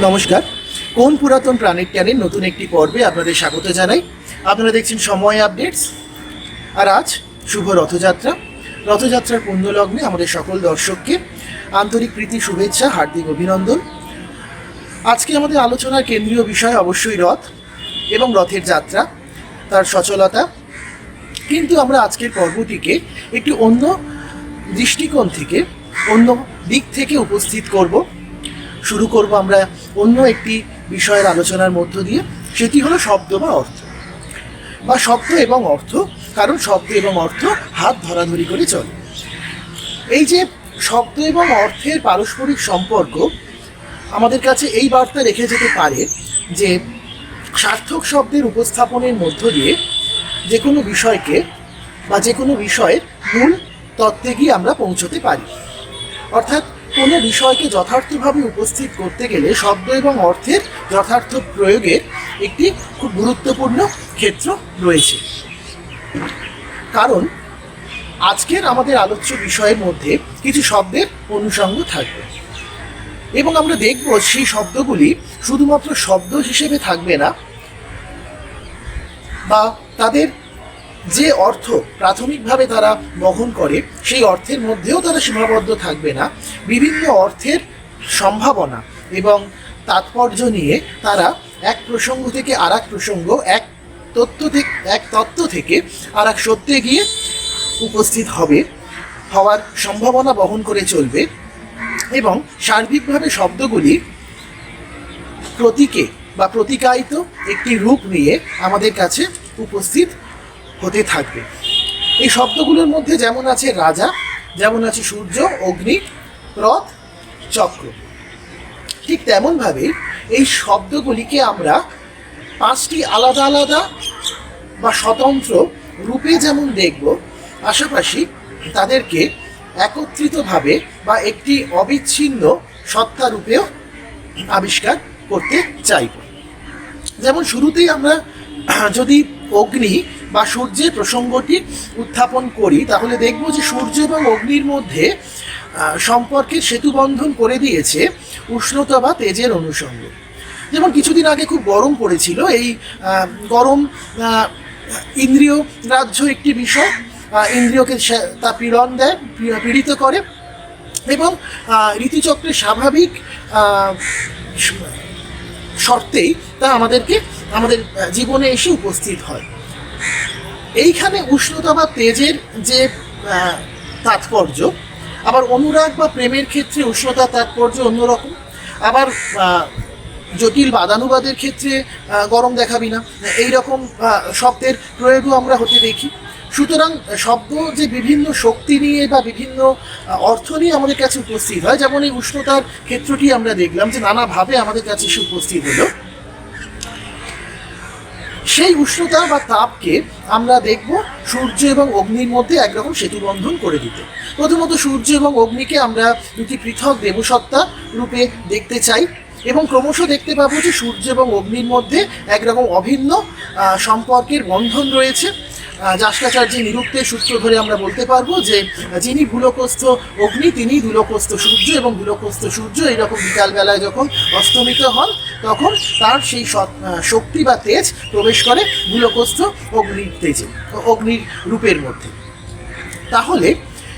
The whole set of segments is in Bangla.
নমস্কার। কোন পুরাতন প্রাণের টানের নতুন একটি পর্বে আপনাদের স্বাগত জানাই। আপনারা দেখছেন সময় আপডেটস। আর আজ শুভ রথযাত্রা। রথযাত্রার পুণ্যলগ্নে আমাদের সকল দর্শককে আন্তরিক প্রীতি, শুভেচ্ছা, হার্দিক অভিনন্দন। আজকে আমাদের আলোচনার কেন্দ্রীয় বিষয় অবশ্যই রথ এবং রথের যাত্রা, তার সচলতা। কিন্তু আমরা আজকের পর্বটিকে একটি অন্য দৃষ্টিকোণ থেকে, অন্য দিক থেকে উপস্থিত করব। শুরু করব আমরা অন্য একটি বিষয়ের আলোচনার মধ্য দিয়ে সেটি হলো শব্দ বা অর্থ। বা শব্দ এবং অর্থ, কারণ শব্দ এবং অর্থ হাত ধরাধরি করে চলে। এই যে শব্দ এবং অর্থের পারস্পরিক সম্পর্ক, আমাদের কাছে এই বার্তা রেখে যেতে পারে যে সার্থক শব্দের উপস্থাপনের মধ্য দিয়ে যে কোনো বিষয়কে বা যে কোনো বিষয়ের মূল তত্ত্বে গিয়ে আমরা পৌঁছতে পারি। অর্থাৎ কোনো বিষয়কে যথার্থভাবে উপস্থিত করতে গেলে শব্দ এবং অর্থের যথার্থ প্রয়োগের একটি খুব গুরুত্বপূর্ণ ক্ষেত্র রয়েছে। কারণ আজকের আমাদের আলোচ্য বিষয়ের মধ্যে কিছু শব্দের অনুষঙ্গ থাকবে এবং আমরা দেখব সেই শব্দগুলি শুধুমাত্র শব্দ হিসেবে থাকবে না বা তাদের যে অর্থ প্রাথমিকভাবে তারা বহন করে, সেই অর্থের মধ্যেও তারা সীমাবদ্ধ থাকবে না। বিভিন্ন অর্থের সম্ভাবনা এবং তাৎপর্য নিয়ে তারা এক প্রসঙ্গ থেকে আর এক প্রসঙ্গ, এক তত্ত্ব থেকে এক তত্ত্ব থেকে আর এক সত্যে গিয়ে উপস্থিত হবে, হওয়ার সম্ভাবনা বহন করে চলবে এবং সার্বিকভাবে শব্দগুলি প্রতীকে বা প্রতিকায়িত একটি রূপ নিয়ে আমাদের কাছে উপস্থিত হতে থাকবে। এই শব্দগুলোর মধ্যে যেমন আছে রাজা, যেমন আছে সূর্য, অগ্নি, রথ, চক্র। ঠিক তেমনভাবে এই শব্দগুলিকে আমরা পাঁচটি আলাদা আলাদা বা স্বতন্ত্র রূপে যেমন দেখব, পাশাপাশি তাদেরকে একত্রিতভাবে বা একটি অবিচ্ছিন্ন সত্তা রূপেও আবিষ্কার করতে চাইব। যেমন শুরুতেই আমরা যদি অগ্নি বা সূর্যের প্রসঙ্গটি উত্থাপন করি, তাহলে দেখব যে সূর্য এবং অগ্নির মধ্যে সম্পর্কের সেতুবন্ধন করে দিয়েছে উষ্ণতা বা তেজের অনুষঙ্গ যেমন কিছুদিন আগে খুব গরম পড়েছিল, এই গরম ইন্দ্রিয় রাজ্য একটি বিষয় ইন্দ্রিয়কে তা পীড়ন দেয় পীড়িত করে এবং ঋতুচক্রের স্বাভাবিক শর্তেই তা আমাদেরকে, আমাদের জীবনে এসে উপস্থিত হয়। এইখানে উষ্ণতা বা তেজের যে তাৎপর্য, আবার অনুরাগ বা প্রেমের ক্ষেত্রে উষ্ণতা তাৎপর্য অন্যরকম, আবার জটিল বাদানুবাদের ক্ষেত্রে গরম দেখাবি না এই রকম শব্দের প্রয়োগও আমরা হতে দেখি। সুতরাং শব্দ যে বিভিন্ন শক্তি নিয়ে বা বিভিন্ন অর্থ নিয়ে আমাদের কাছে উপস্থিত হয়, যেমন এই উষ্ণতার ক্ষেত্রটি আমরা দেখলাম যে নানাভাবে আমাদের কাছে এসে উপস্থিত হলো। সেই উষ্ণতা বা তাপকে আমরা দেখব সূর্য এবং অগ্নির মধ্যে একরকম সেতুবন্ধন করে দিতে। প্রথমত সূর্য এবং অগ্নিকে আমরা দুটি পৃথক দেবসত্তা রূপে দেখতে চাই এবং ক্রমশ দেখতে পাবো যে সূর্য এবং অগ্নির মধ্যে একরকম অভিন্ন সম্পর্কের বন্ধন রয়েছে। আহ, নিরুক্তের সূত্র ধরে আমরা বলতে পারব যে যিনি ভূলকস্থ অগ্নি তিনি ধুলকস্থ সূর্য এবং ধুলকস্থ সূর্য এইরকম বিকালবেলায় যখন অস্তমিত হন তখন তার সেই শক্তি বা তেজ প্রবেশ করে ভূলকস্থ অগ্নির তেজে অগ্নির রূপের মধ্যে। তাহলে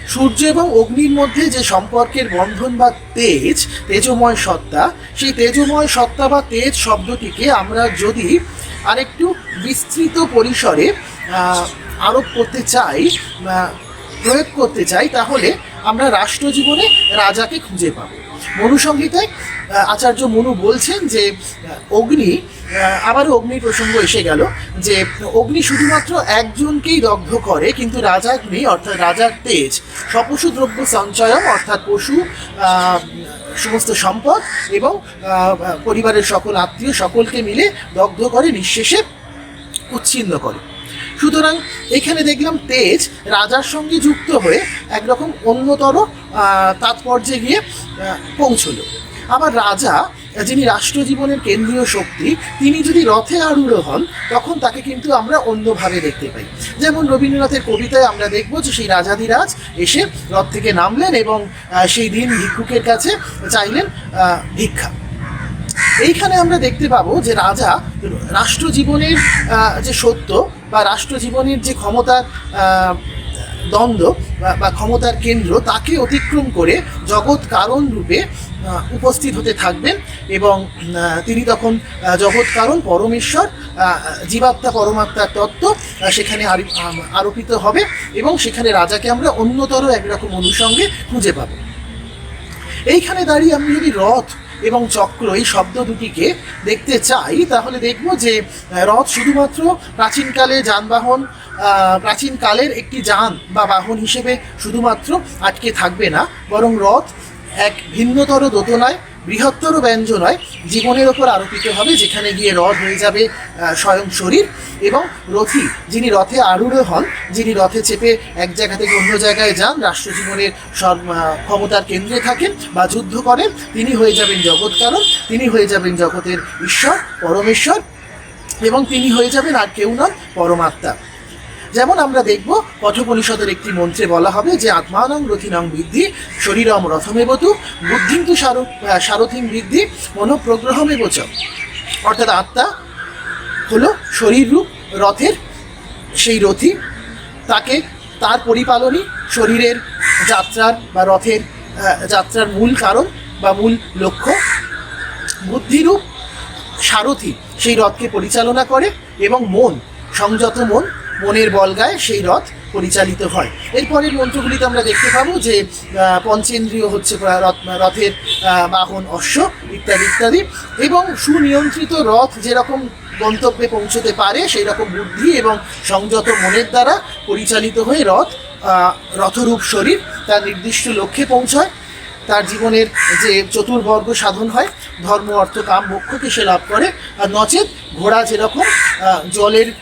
সূর্য এবং অগ্নির মধ্যে যে সম্পর্কের বন্ধন বা তেজ তেজময় সত্তা সেই তেজময় সত্তা বা তেজ শব্দটিকে আমরা যদি আরেকটু বিস্তৃত পরিসরে আরোপ করতে চাই প্রয়োগ করতে চাই, তাহলে আমরা রাষ্ট্রজীবনে রাজাকে খুঁজে পাবো। মনুসংহিতায় আচার্য মনু বলছেন যে অগ্নি আবারও অগ্নির প্রসঙ্গ এসে গেল, যে অগ্নি শুধুমাত্র একজনকেই দগ্ধ করে, কিন্তু রাজাগ্নি অর্থাৎ রাজার তেজ সপশু দ্রব্য সঞ্চয়ম, অর্থাৎ পশু সমস্ত সম্পদ এবং পরিবারের সকল আত্মীয় সকলকে মিলে দগ্ধ করে, নিঃশেষে উচ্ছিন্ন করে। সুতরাং এখানে দেখলাম তেজ রাজার সঙ্গে যুক্ত হয়ে একরকম অন্যতর তাৎপর্যে গিয়ে পৌঁছলো। আবার রাজা, যিনি রাষ্ট্রজীবনের কেন্দ্রীয় শক্তি, তিনি যদি রথে আরূঢ় হন, তখন তাকে কিন্তু আমরা অন্যভাবে দেখতে পাই। যেমন রবীন্দ্রনাথের কবিতায় আমরা দেখব যে সেই রাজাধিরাজ এসে রথ থেকে নামলেন এবং সেই দিন ভিক্ষুকের কাছে চাইলেন ভিক্ষা। এইখানে আমরা দেখতে পাবো যে রাজা রাষ্ট্র জীবনের যে সত্য বা রাষ্ট্র জীবনের যে ক্ষমতার দ্বন্দ্ব বা- ক্ষমতার কেন্দ্র, তাকে অতিক্রম করে জগৎ কারণ রূপে উপস্থিত হতে থাকবেন এবং তিনি তখন জগৎ কারণ, পরমেশ্বর জীবাত্মা, পরমাত্মার তত্ত্ব সেখানে আরি- আরোপিত হবে এবং সেখানে রাজাকে আমরা অন্যতর একরকম অনুষঙ্গে খুঁজে পাবো। এইখানে দাঁড়িয়ে আমি যদি রথ এবং চক্র এই শব্দ দুটিকে দেখতে চাই, তাহলে দেখব যে রথ শুধুমাত্র প্রাচীনকালে যানবাহন প্রাচীনকালের একটি যান বা বাহন হিসেবে শুধুমাত্র আটকে থাকবে না, বরং রথ এক ভিন্নতর দোতনায় বৃহত্তর ব্যঞ্জনায় জীবনের ওপর আরোপিত হবে, যেখানে গিয়ে রথ হয়ে যাবে স্বয়ং শরীর এবং রথী, যিনি রথে আরূঢ় হন, যিনি রথে চেপে এক জায়গা থেকে অন্য জায়গায় যান রাষ্ট্র জীবনের সর- ক্ষমতার কেন্দ্রে থাকেন বা যুদ্ধ করেন, তিনি হয়ে যাবেন জগৎ কারণ তিনি হয়ে যাবেন জগতের ঈশ্বর, পরমেশ্বর, এবং তিনি হয়ে যাবেন আর কেউ নন, পরমাত্মা। যেমন আমরা দেখব কঠোপনিষদের একটি মন্ত্রে বলা হবে যে, আত্মানং রথিনং বৃদ্ধি, শরীরম রথমেবতু বুদ্ধিং তু সার সারথিং বৃদ্ধি, মনোপ্রগ্রহমেব চ। অর্থাৎ আত্মা হলো শরীর রূপ রথের সেই রথি। তাকে তার পরিপালনই শরীরের যাত্রার বা রথের যাত্রার মূল কারণ বা মূল লক্ষ্য। বুদ্ধিরূপ সারথি সেই রথকে পরিচালনা করে এবং মন, সংযত মন মনের বলগায় সেই রথ পরিচালিত হয়। এরপরের মন্ত্রগুলিতে আমরা দেখতে পাবো যে পঞ্চেন্দ্রিয় হচ্ছে রথ- রথের বাহন অশ্ব, ইত্যাদি ইত্যাদি। এবং সুনিয়ন্ত্রিত রথ যেরকম গন্তব্যে পৌঁছতে পারে সেই রকম বুদ্ধি এবং সংযত মনের দ্বারা পরিচালিত হয়ে রথ রথরূপ শরীর তার নির্দিষ্ট লক্ষ্যে পৌঁছায়। তার জীবনের যে চতুর্বর্গ সাধন হয়, ধর্ম, অর্থ, কাম মোক্ষকে সে লাভ করে। আর নচেত ঘোড়া যেরকম জলের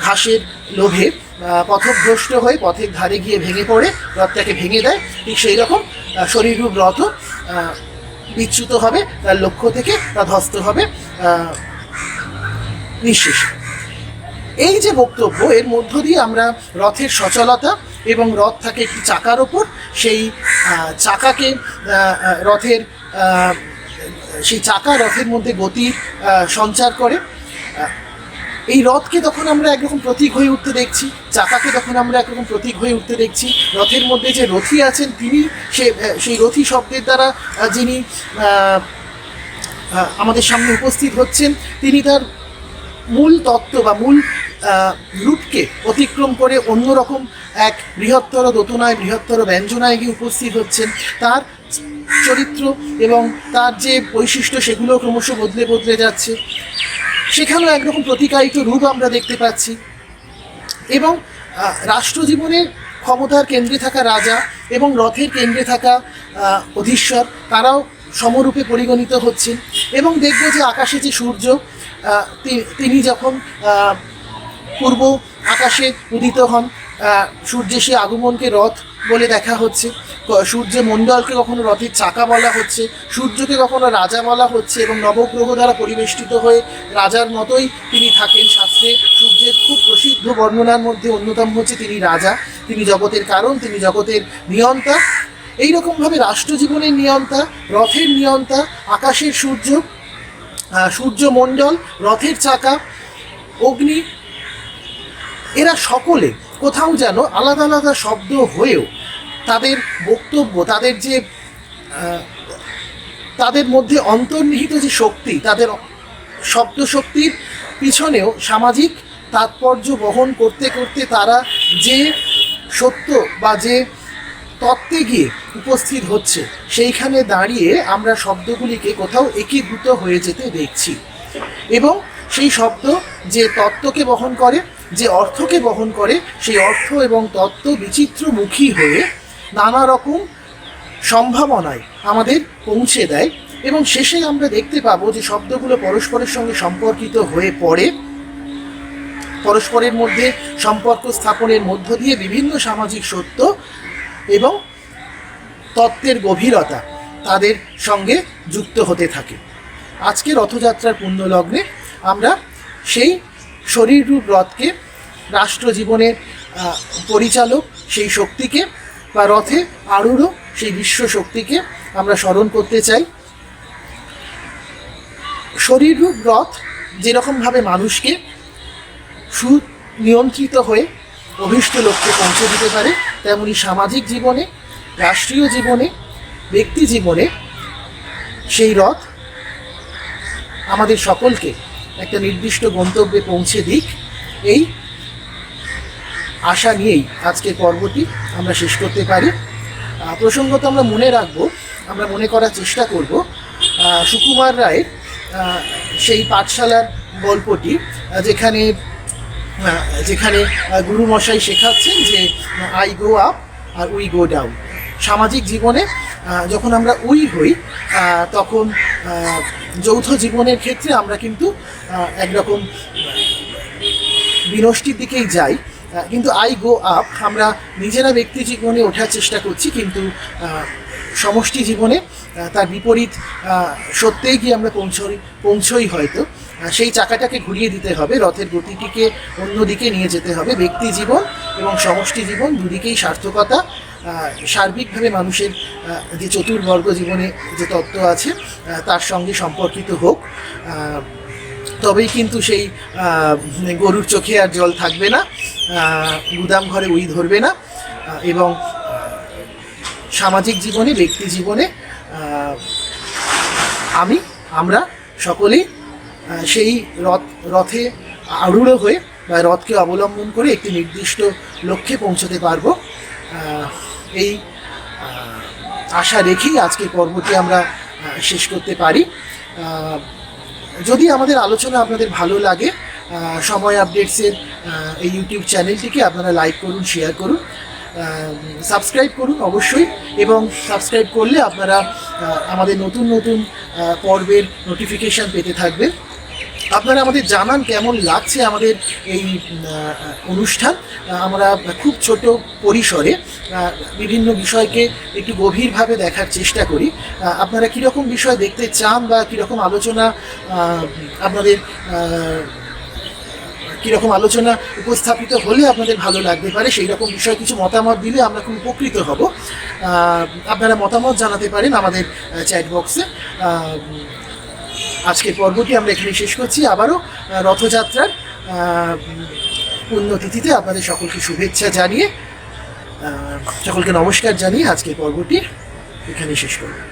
ঘাসের লোভে পথভ্রষ্ট হয়ে পথের ধারে গিয়ে ভেঙে পড়ে রথটাকে ভেঙে দেয়। ঠিক সেই রকম শরীররূপ রথ বিচ্যুত হবে তার লক্ষ্য থেকে তা ধ্বস্ত হবে নিঃশেষ। এই যে বক্তব্য এর মধ্য দিয়ে আমরা রথের সচলতা এবং রথ থাকে একটি চাকার ওপর সেই চাকাকে রথের সেই চাকা রথের মধ্যে আহ, সঞ্চার করে। এই রথকে তখন আমরা একরকম প্রতীক হয়ে উঠতে দেখছি, চাকাকে তখন আমরা একরকম প্রতীক হয়ে উঠতে দেখছি। রথের মধ্যে যে রথী আছেন তিনি, সে সেই রথী শব্দের দ্বারা যিনি আমাদের সামনে উপস্থিত হচ্ছেন, তিনি তার মূল তত্ত্ব বা মূল রূপকে অতিক্রম করে অন্যরকম এক বৃহত্তর দোতনায়, বৃহত্তর ব্যঞ্জনায় গিয়ে উপস্থিত হচ্ছেন। তার চরিত্র এবং তার যে বৈশিষ্ট্য, সেগুলো ক্রমশ বদলে বদলে যাচ্ছে। সেখানেও একরকম প্রতিকায়িত রূপ আমরা দেখতে পাচ্ছি। এবং আহ, রাষ্ট্রজীবনের ক্ষমতার কেন্দ্রে থাকা রাজা এবং রথের কেন্দ্রে থাকা অধীশ্বর তারাও সমরূপে পরিগণিত হচ্ছেন। এবং দেখব যে আকাশে যে সূর্য তিনি যখন পূর্ব আকাশে উদিত হন সূর্যের সে আগমনকে রথ বলে দেখা হচ্ছে। সূর্য মণ্ডলকে কখনো রথের চাকা বলা হচ্ছে, সূর্যকে কখনো রাজা বলা হচ্ছে এবং নবগ্রহ দ্বারা পরিবেষ্টিত হয়ে রাজার মতোই তিনি থাকেন শাস্ত্রে। সূর্যের খুব প্রসিদ্ধ বর্ণনার মধ্যে অন্যতম হচ্ছে তিনি রাজা। তিনি জগতের কারণ, তিনি জগতের নিয়ন্তা। এইরকমভাবে রাষ্ট্রজীবনের নিয়ন্তা, রথের নিয়ন্তা, আকাশের সূর্য সূর্যমণ্ডল, রথের চাকা, অগ্নি এরা সকলে কোথাও যেন আলাদা আলাদা শব্দ হয়েও তাদের বক্তব্য, তাদের যে তাদের মধ্যে অন্তর্নিহিত যে শক্তি, তাদের শব্দ শক্তির পিছনেও সামাজিক তাৎপর্য বহন করতে করতে তারা যে সত্য বা যে তত্ত্বে গিয়ে উপস্থিত হচ্ছে, সেইখানে দাঁড়িয়ে আমরা শব্দগুলিকে কোথাও একীভূত হয়ে যেতে দেখছি। এবং সেই শব্দ যে তত্ত্বকে বহন করে যে অর্থকে বহন করে, সেই অর্থ এবং তত্ত্ব বিচিত্রমুখী হয়ে নানা রকম সম্ভাবনায় আমাদের পৌঁছে দেয় এবং শেষে আমরা দেখতে পাবো যে শব্দগুলো পরস্পরের সঙ্গে সম্পর্কিত হয়ে পড়ে। পরস্পরের মধ্যে সম্পর্ক স্থাপনের মধ্য দিয়ে বিভিন্ন সামাজিক সত্য এবং তত্ত্বের গভীরতা তাদের সঙ্গে যুক্ত হতে থাকে। আজকে রথযাত্রার পুণ্যলগ্নে আমরা সেই শরীররূপ রথকে রাষ্ট্র জীবনের পরিচালক সেই শক্তিকে বা রথে আরূঢ় সেই বিশ্ব শক্তিকে আমরা স্মরণ করতে চাই। শরীররূপ রথ যেরকমভাবে মানুষকে সুনিয়ন্ত্রিত হয়ে অভীষ্ট লক্ষ্যে পৌঁছে দিতে পারে, তেমনি সামাজিক জীবনে, রাষ্ট্রীয় জীবনে, ব্যক্তি জীবনে সেই রথ আমাদের সকলকে একটা নির্দিষ্ট গন্তব্যে পৌঁছে দিক। এই আশা নিয়েই আজকের পর্বটি আমরা শেষ করতে পারি। প্রসঙ্গত আমরা মনে রাখব, আমরা মনে করার চেষ্টা করব সুকুমার রায়ের সেই পাঠশালার গল্পটি যেখানে যেখানে গুরুমশাই শেখাচ্ছেন যে, আই গো আপ আর উই গো ডাউন। সামাজিক জীবনে যখন আমরা উই হই তখন যৌথ জীবনের ক্ষেত্রে আমরা কিন্তু একরকম বিনষ্টির দিকেই যাই। কিন্তু আই গো আপ আমরা নিজেরা ব্যক্তি জীবনে ওঠার চেষ্টা করছি, কিন্তু সমষ্টি জীবনে তার বিপরীত সত্যিই গিয়ে আমরা পৌঁছই পৌঁছই হয়তো। সেই চাকাটাকে ঘুরিয়ে দিতে হবে, রথের গতিটিকে অন্যদিকে নিয়ে যেতে হবে। ব্যক্তি জীবন এবং সমষ্টি জীবন দুদিকেই সার্থকতা সার্বিকভাবে মানুষের যে চতুর্বর্গ জীবনে যে তত্ত্ব আছে তার সঙ্গে সম্পর্কিত হোক। তবেই কিন্তু সেই গরুর চোখে আর জল থাকবে না গুদাম ঘরে উই ধরবে না এবং সামাজিক জীবনে, ব্যক্তি জীবনে আমি, আমরা সকলেই সেই রথ, রথে আরূঢ় হয়ে বা রথকে অবলম্বন করে একটি নির্দিষ্ট লক্ষ্যে পৌঁছতে পারব। এই আশা রেখেই আজকের পর্বটি আমরা শেষ করতে পারি। যদি আমাদের আলোচনা আপনাদের ভালো লাগে সময় আপডেটসের এই ইউটিউব চ্যানেলটিকে আপনারা লাইক করুন, শেয়ার করুন সাবস্ক্রাইব করুন অবশ্যই এবং সাবস্ক্রাইব করলে আপনারা আমাদের নতুন নতুন পর্বের নোটিফিকেশান পেতে থাকবেন আপনারা আমাদের জানান কেমন লাগছে আমাদের এই অনুষ্ঠান। আমরা খুব ছোট পরিসরে বিভিন্ন বিষয়কে একটু গভীরভাবে দেখার চেষ্টা করি। আপনারা কীরকম বিষয় দেখতে চান বা কীরকম আলোচনা আপনাদের কীরকম আলোচনা উপস্থাপিত হলে আপনাদের ভালো লাগতে পারে, সেই রকম বিষয়ে কিছু মতামত দিলে আমরা খুব উপকৃত হব। আপনারা মতামত জানাতে পারেন আমাদের চ্যাট বক্সে আজকের পর্বটি আমরা এখানে শেষ করছি। আবারও রথযাত্রার পুণ্যতিথিতে আপনাদের সকলকে শুভেচ্ছা জানিয়ে সকলকে নমস্কার জানিয়ে আজকের পর্বটি এখানে শেষ করব